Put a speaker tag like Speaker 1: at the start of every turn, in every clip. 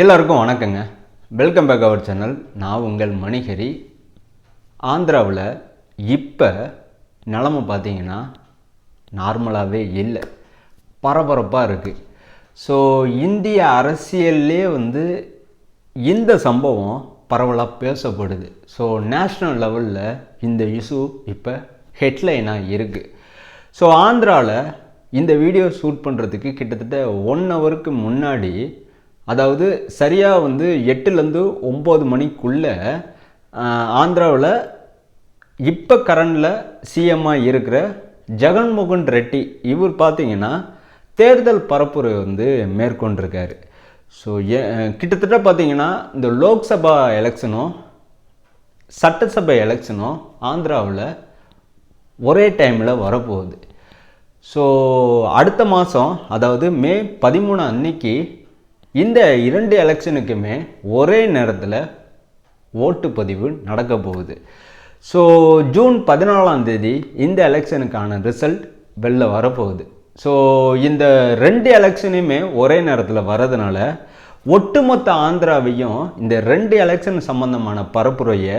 Speaker 1: எல்லாருக்கும் வணக்கங்க. Welcome back our channel நான் உங்கள் மணிகரி. ஆந்திராவில் இப்போ நிலமை பார்த்தீங்கன்னா நார்மலாகவே இல்லை. பரபரப்பாக இருக்குது ஸோ இந்திய அரசியல்லே வந்து இந்த சம்பவம் பரவலாக பேசப்படுது. ஸோ நேஷ்னல் லெவலில் இந்த இஷ்யூ இப்போ ஹெட்லைனாக இருக்குது ஸோ ஆந்திராவில் இந்த வீடியோ ஷூட் பண்ணுறதுக்கு கிட்டத்தட்ட ஒன் ஹவருக்கு முன்னாடி அதாவது சரியாக வந்து எட்டுலேருந்து ஒம்பது மணிக்குள்ளே ஆந்திராவில் இப்போ கரண்டில் சிஎம்மாக இருக்கிற ஜெகன்மோகன் ரெட்டி இவர் பார்த்தீங்கன்னா தேர்தல் பரப்புரை வந்து மேற்கொண்டிருக்காரு. ஸோ கிட்டத்தட்ட பார்த்தீங்கன்னா இந்த லோக்சபா எலெக்ஷனும் சட்டசபை எலெக்ஷனும் ஆந்திராவில் ஒரே டைமில் வரப்போகுது. ஸோ அடுத்த மாதம் அதாவது மே பதிமூணு அன்னைக்கு இந்த இரண்டு எலெக்ஷனுக்குமே ஒரே நேரத்தில் ஓட்டு பதிவு நடக்க போகுது. ஸோ ஜூன் பதினாலாம் தேதி இந்த எலெக்ஷனுக்கான ரிசல்ட் வெளில வரப்போகுது. ஸோ இந்த ரெண்டு எலெக்ஷனையுமே ஒரே நேரத்தில் வரதுனால ஒட்டுமொத்த ஆந்திராவையும் இந்த ரெண்டு எலெக்ஷன் சம்பந்தமான பரப்புரையை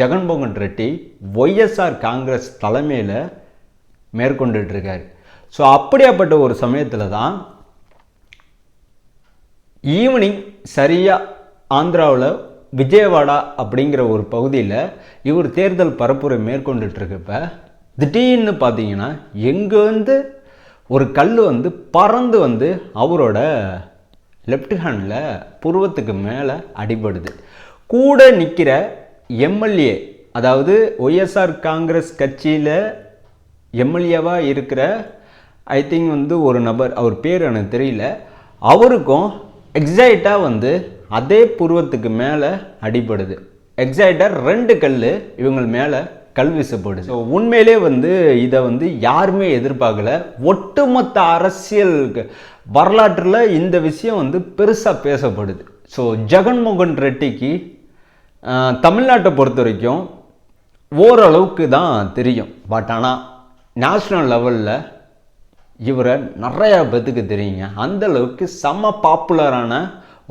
Speaker 1: ஜெகன்மோகன் ரெட்டி ஒய்எஸ்ஆர் காங்கிரஸ் தலைமையில் மேற்கொண்டுட்ருக்கார் ஸோ அப்படியாப்பட்ட ஒரு சமயத்தில் தான் ஈவினிங் சரியாக ஆந்திராவில் விஜயவாடா அப்படிங்கிற ஒரு பகுதியில் இவர் தேர்தல் பரப்புரை மேற்கொண்டுட்ருக்கப்ப திடீர்னு பார்த்தீங்கன்னா எங்கேருந்து ஒரு கல் வந்து பறந்து வந்து அவரோட லெஃப்ட் ஹேண்டில் புருவத்துக்கு மேலே அடிபடுது. கூட நிற்கிற எம்எல்ஏ அதாவது ஒய்எஸ்ஆர் காங்கிரஸ் கட்சியில் எம்எல்ஏவாக இருக்கிற ஐ திங்க் வந்து ஒரு நபர் அவர் பேர் எனக்கு தெரியல அவருக்கும் எக்ஸைட்டாக வந்து அதே புருவத்துக்கு மேலே அடிபடுது. எக்ஸைட்டாக ரெண்டு கல் இவங்க மேலே கல் வீசப்படுது. ஸோ உண்மையிலே வந்து இதை வந்து யாருமே எதிர்பார்க்கல. ஒட்டுமொத்த அரசியல் வரலாற்றில் இந்த விஷயம் வந்து பெருசாக பேசப்படுது. ஸோ ஜெகன்மோகன் ரெட்டிக்கு தமிழ்நாட்டை பொறுத்த வரைக்கும் ஓரளவுக்கு தான் தெரியும். பட் ஆனால் நேஷ்னல் லெவலில் இவரை நிறையா பேத்துக்கு தெரியுங்க. அந்தளவுக்கு செம்ம பாப்புலரான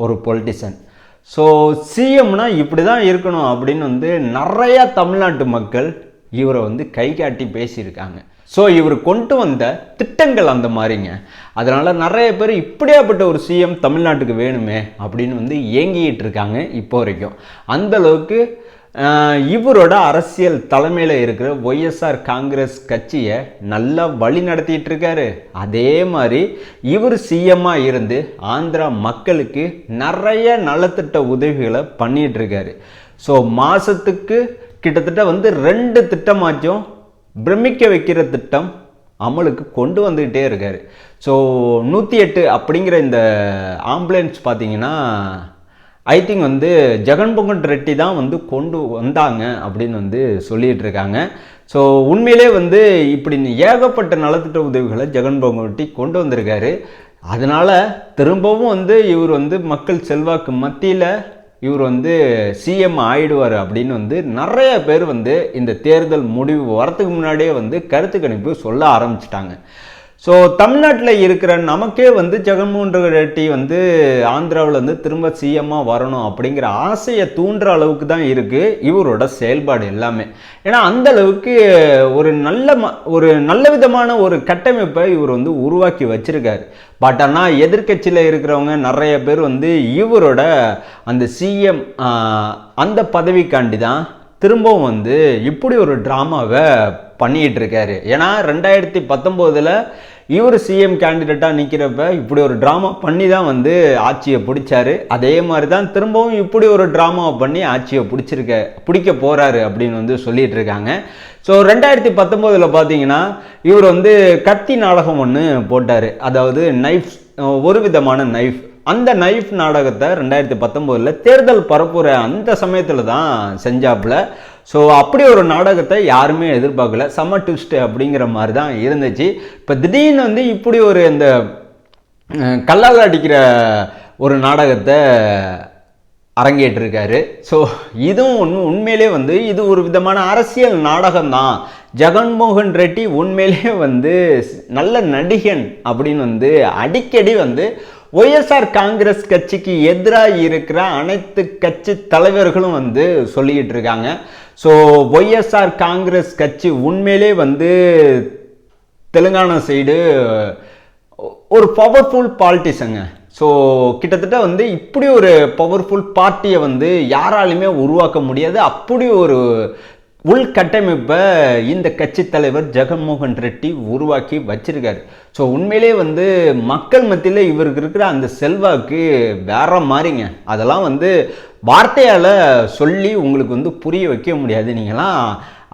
Speaker 1: ஒரு பொலிட்டிஷியன் ஸோ சிஎம்னா இப்படி தான் இருக்கணும் அப்படின்னு வந்து நிறையா தமிழ்நாட்டு மக்கள் இவரை வந்து கை காட்டி பேசியிருக்காங்க. ஸோ இவர் கொண்டு வந்த திட்டங்கள் அந்த மாதிரிங்க. அதனால் நிறைய பேர் இப்படியாப்பட்ட ஒரு சிஎம் தமிழ்நாட்டுக்கு வேணுமே அப்படின்னு வந்து ஏங்கிட்டு இருக்காங்க இப்போ வரைக்கும். அந்த அளவுக்கு இவரோட அரசியல் தலைமையில் இருக்கிற ஒய்எஸ்ஆர் காங்கிரஸ் கட்சியை நல்லா வழி நடத்திட்டு இருக்காரு அதே மாதிரி இவர் சிஎம்மாக இருந்து ஆந்திரா மக்களுக்கு நிறைய நலத்திட்ட உதவிகளை பண்ணிட்டு இருக்காரு ஸோ மாதத்துக்கு கிட்டத்தட்ட வந்து ரெண்டு திட்டமாச்சும் பிரமிக்க வைக்கிற திட்டம் அமலுக்கு கொண்டு வந்துக்கிட்டே இருக்காரு. ஸோ நூற்றி எட்டு அப்படிங்கிற இந்த ஆம்புலன்ஸ் பார்த்தீங்கன்னா ஐ திங்க் வந்து ஜெகன்மோகன் ரெட்டி தான் வந்து கொண்டு வந்தாங்க அப்படின்னு வந்து சொல்லிட்டு இருக்காங்க ஸோ உண்மையிலே வந்து இப்படி ஏகப்பட்ட நலத்திட்ட உதவிகளை ஜெகன்மோகன் ரெட்டி கொண்டு வந்திருக்காரு. அதனால் திரும்பவும் வந்து இவர் வந்து மக்கள் செல்வாக்கு மத்தியில் இவர் வந்து சிஎம் ஆயிடுவார் அப்படின்னு வந்து நிறைய பேர் வந்து இந்த தேர்தல் முடிவு வரத்துக்கு முன்னாடியே வந்து கருத்து கணிப்பு சொல்ல ஆரம்பிச்சிட்டாங்க. ஸோ தமிழ்நாட்டில் இருக்கிற நமக்கே வந்து ஜெகன்மோகன் ரெட்டி வந்து ஆந்திராவில் வந்து திரும்ப சிஎம்மாக வரணும் அப்படிங்கிற ஆசையை தூண்டுற அளவுக்கு தான் இருக்குது இவரோட செயல்பாடு எல்லாமே. ஏன்னா அந்த அளவுக்கு ஒரு நல்ல ம ஒரு நல்ல விதமான ஒரு கட்டமைப்பை இவர் வந்து உருவாக்கி வச்சிருக்காரு. பட் ஆனால் எதிர்க்கட்சியில் இருக்கிறவங்க நிறைய பேர் வந்து இவரோட அந்த சிஎம் அந்த பதவிக்காண்டி தான் திரும்பவும் வந்து இப்படி ஒரு ட்ராமாவை பண்ணிகிட்டு இருக்காரு ஏன்னா ரெண்டாயிரத்தி பத்தொம்போதில் இவர் சிஎம் கேண்டிடேட்டாக நிற்கிறப்ப இப்படி ஒரு ட்ராமா பண்ணி தான் வந்து ஆட்சியை பிடிச்சாரு. அதே மாதிரி தான் திரும்பவும் இப்படி ஒரு ட்ராமாவை பண்ணி ஆட்சியை பிடிச்சிருக்க பிடிக்க போகிறாரு அப்படின்னு வந்து சொல்லிட்டு இருக்காங்க ஸோ ரெண்டாயிரத்தி பத்தொம்போதில் பார்த்தீங்கன்னா இவர் வந்து கத்தி நாடகம் ஒன்று போட்டார். அதாவது நைஃப் ஒரு விதமான நைஃப் அந்த நைஃப் நாடகத்தை ரெண்டாயிரத்தி பத்தொம்போதில் தேர்தல் பரப்புரை அந்த சமயத்தில் தான் செஞ்சாப்புல. ஸோ அப்படி ஒரு நாடகத்தை யாருமே எதிர்பார்க்கல. சம ட்விஸ்ட் அப்படிங்கிற மாதிரி தான் இருந்துச்சு. இப்போ திடீர்னு வந்து இப்படி ஒரு இந்த கல்லால் அடிக்கிற ஒரு நாடகத்தை அரங்கேற்றிருக்காரு. ஸோ இதுவும் ஒன்று உண்மையிலே வந்து இது ஒரு விதமான அரசியல் நாடகம் தான் ஜெகன்மோகன் ரெட்டி உண்மையிலே வந்து நல்ல நடிகன் அப்படின்னு வந்து அடிக்கடி வந்து ஒய்எஸ்ஆர் காங்கிரஸ் கட்சிக்கு எதிராக இருக்கிற அனைத்து கட்சி தலைவர்களும் வந்து சொல்லிக்கிட்டு இருக்காங்க. ஸோ ஒய்எஸ்ஆர் காங்கிரஸ் கட்சி உண்மையிலே வந்து தெலுங்கானா சைடு ஒரு பவர்ஃபுல் பாலிட்டிஷங்க ஸோ கிட்டத்தட்ட வந்து இப்படி ஒரு பவர்ஃபுல் பார்ட்டியை வந்து யாராலையுமே உருவாக்க முடியாது. அப்படி ஒரு உள்கட்டமைப்பை இந்த கட்சி தலைவர் ஜெகன்மோகன் ரெட்டி உருவாக்கி வச்சிருக்காரு. ஸோ உண்மையிலே வந்து மக்கள் மத்தியில் இவருக்கு இருக்கிற அந்த செல்வாக்கு வேற மாதிரிங்க. அதெல்லாம் வந்து வார்த்தையால் சொல்லி உங்களுக்கு வந்து புரிய வைக்க முடியாது. நீங்களாம்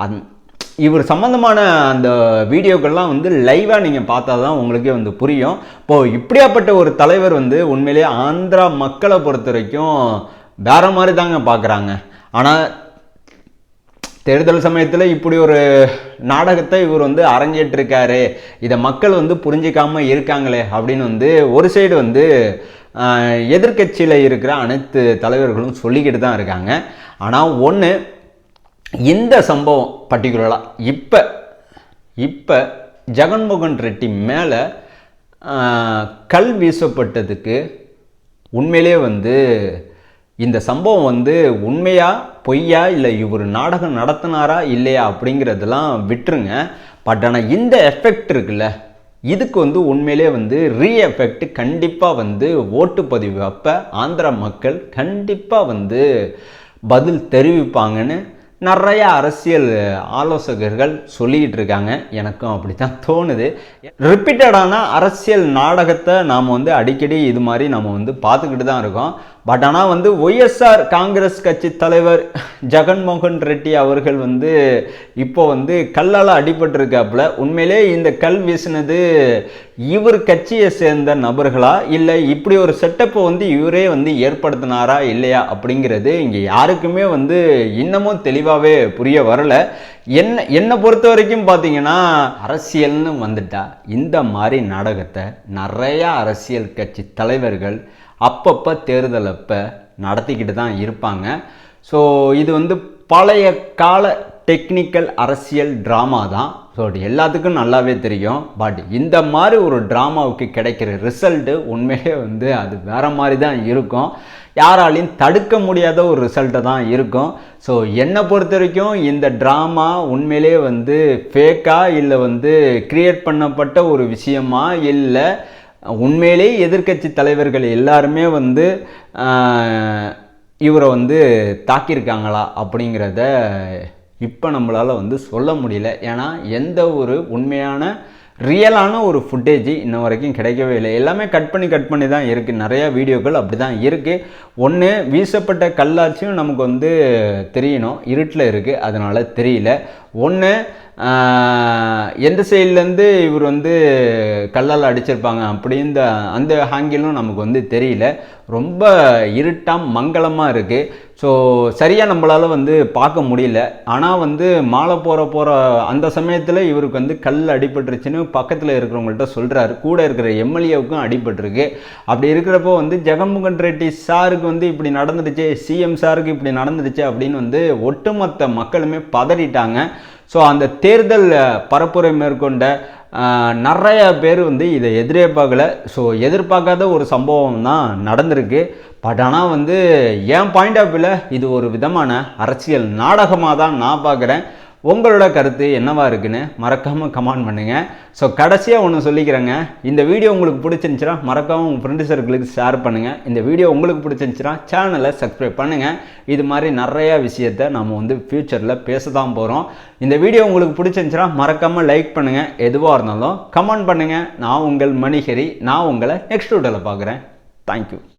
Speaker 1: அந் இவர் சம்மந்தமான அந்த வீடியோக்கள்லாம் வந்து லைவாக நீங்கள் பார்த்தா தான் உங்களுக்கே வந்து புரியும். இப்போது இப்படியாப்பட்ட ஒரு தலைவர் வந்து உண்மையிலேயே ஆந்திரா மக்களை பொறுத்த வரைக்கும் வேற மாதிரி தாங்க பார்க்குறாங்க ஆனால் தேர்தல் சமயத்தில் இப்படி ஒரு நாடகத்தை இவர் வந்து அரங்கேற்றிருக்காரு. இதை மக்கள் வந்து புரிஞ்சிக்காமல் இருக்காங்களே அப்படின்னு வந்து ஒரு சைடு வந்து எதிர்கட்சியில் இருக்கிற அனைத்து தலைவர்களும் சொல்லிக்கிட்டு தான் இருக்காங்க. ஆனால் ஒன்று இந்த சம்பவம் பர்டிகுலராக இப்போ இப்போ ஜெகன்மோகன் ரெட்டி மேலே கல் வீசப்பட்டதுக்கு உண்மையிலே வந்து இந்த சம்பவம் வந்து உண்மையா பொய்யா இல்லை இவர் நாடகம் நடத்தினாரா இல்லையா அப்படிங்கிறதெல்லாம் விட்டுருங்க. பட் ஆனால் இந்த எஃபெக்ட் இருக்குல்ல இதுக்கு வந்து உண்மையிலே வந்து ரீ எஃபெக்ட் கண்டிப்பாக வந்து ஓட்டுப்பதிவு அப்போ ஆந்திரா மக்கள் கண்டிப்பாக வந்து பதில் தெரிவிப்பாங்கன்னு நிறைய அரசியல் ஆலோசகர்கள் சொல்லிக்கிட்டு இருக்காங்க. எனக்கும் அப்படி தான் தோணுது ரிப்பீட்டடான அரசியல் நாடகத்தை நாம் வந்து அடிக்கடி இது மாதிரி நம்ம வந்து பார்த்துக்கிட்டு தான் இருக்கோம். பட் ஆனால் வந்து ஒய்எஸ்ஆர் காங்கிரஸ் கட்சி தலைவர் ஜெகன்மோகன் ரெட்டி அவர்கள் வந்து இப்போ வந்து கல்லால் அடிபட்டிருக்காப்புல. உண்மையிலே இந்த கல் வீசினது இவர் கட்சியை சேர்ந்த நபர்களா? இல்லை இப்படி ஒரு செட்டப்பை வந்து இவரே வந்து ஏற்படுத்தினாரா? இல்லையா? அப்படிங்கிறது இங்கே யாருக்குமே வந்து இன்னமும் தெளிவாகவே புரிய வரல. என்ன என்னை பொறுத்த வரைக்கும் பார்த்தீங்கன்னா அரசியல்னு வந்துட்டா. இந்த மாதிரி நாடகத்தை நிறையா அரசியல் கட்சி தலைவர்கள் அப்பப்போ தேர்தல் அப்போ நடத்திக்கிட்டு தான் இருப்பாங்க. ஸோ இது வந்து பழைய கால டெக்னிக்கல் அரசியல் ட்ராமா தான். ஸோ அது எல்லாத்துக்கும் நல்லாவே தெரியும். பட் இந்த மாதிரி ஒரு ட்ராமாவுக்கு கிடைக்கிற ரிசல்ட்டு உண்மையிலே வந்து அது வேறு மாதிரி தான் இருக்கும். யாராலையும் தடுக்க முடியாத ஒரு ரிசல்ட்டை தான் இருக்கும். ஸோ என்னை பொறுத்த வரைக்கும் இந்த ட்ராமா உண்மையிலே வந்து ஃபேக்காக இல்லை வந்து க்ரியேட் பண்ணப்பட்ட ஒரு விஷயமா இல்லை உண்மையிலே எதிர்க்கட்சி தலைவர்கள் எல்லாருமே வந்து இவரை வந்து தாக்கியிருக்காங்களா அப்படிங்கிறத இப்போ நம்மளால் வந்து சொல்ல முடியல. ஏன்னா எந்த ஒரு உண்மையான ரியலான ஒரு ஃபுட்டேஜ் இன்ன வரைக்கும் கிடைக்கவே இல்லை. எல்லாமே கட் பண்ணி கட் பண்ணி தான் இருக்குது நிறையா வீடியோக்கள் அப்படி தான் இருக்குது ஒன்று வீசப்பட்ட கல்லாச்சியும் நமக்கு வந்து தெரியணும். இருட்டில் இருக்குது அதனால் தெரியல. ஒன்று எந்த சைட்லேருந்து இவர் வந்து கல்லால் அடிச்சிருப்பாங்க அப்படின்ற அந்த ஹாங்கிலும் நமக்கு வந்து தெரியல. ரொம்ப இருட்டாக மங்களமாக இருக்குது ஸோ சரியாக நம்மளால் வந்து பார்க்க முடியல. ஆனால் வந்து மாலை போகிற போகிற அந்த சமயத்தில் இவருக்கு வந்து கல் அடிபட்டுருச்சுன்னு பக்கத்தில் இருக்கிறவங்கள்ட்ட சொல்கிறாரு கூட இருக்கிற எம்எல்ஏவுக்கும் அடிபட்டிருக்கு. அப்படி இருக்கிறப்போ வந்து ஜெகன்மோகன் ரெட்டி சாருக்கு வந்து இப்படி நடந்துடுச்சு சிஎம் சாருக்கு இப்படி நடந்துடுச்சு அப்படின்னு வந்து ஒட்டுமொத்த மக்களுமே பதறிட்டாங்க. ஸோ அந்த தேர்தல் பரப்புரை மேற்கொண்ட நிறைய பேர் வந்து இதை எதிரே பார்க்கல. ஸோ எதிர்பார்க்காத ஒரு சம்பவம் தான் நடந்திருக்கு. பட் ஆனால் வந்து என் பாயிண்ட் ஆஃப் வியூவில் இது ஒரு விதமான அரசியல் நாடகமாக தான் நான் பார்க்குறேன். உங்களோட கருத்து என்னவா இருக்குன்னு மறக்காமல் கமெண்ட் பண்ணுங்கள் ஸோ கடைசியாக ஒன்று சொல்லிக்கிறேங்க. இந்த வீடியோ உங்களுக்கு பிடிச்சிருந்துச்சுன்னா மறக்காமல் உங்கள் ஃப்ரெண்டு சர்க்கிளுக்கு ஷேர் பண்ணுங்கள் இந்த வீடியோ உங்களுக்கு பிடிச்சிருந்துச்சுன்னா சேனலை சப்ஸ்கிரைப் பண்ணுங்கள் இது மாதிரி நிறையா விஷயத்த நம்ம வந்து ஃப்யூச்சரில் பேச தான் போகிறோம் இந்த வீடியோ உங்களுக்கு பிடிச்சிருந்துச்சுன்னா மறக்காமல் லைக் பண்ணுங்கள் எதுவாக இருந்தாலும் கமெண்ட் பண்ணுங்கள் நான் உங்கள் மணிஹரி நான் உங்களை நெக்ஸ்ட் வீடியோவில் பார்க்குறேன். தேங்க்யூ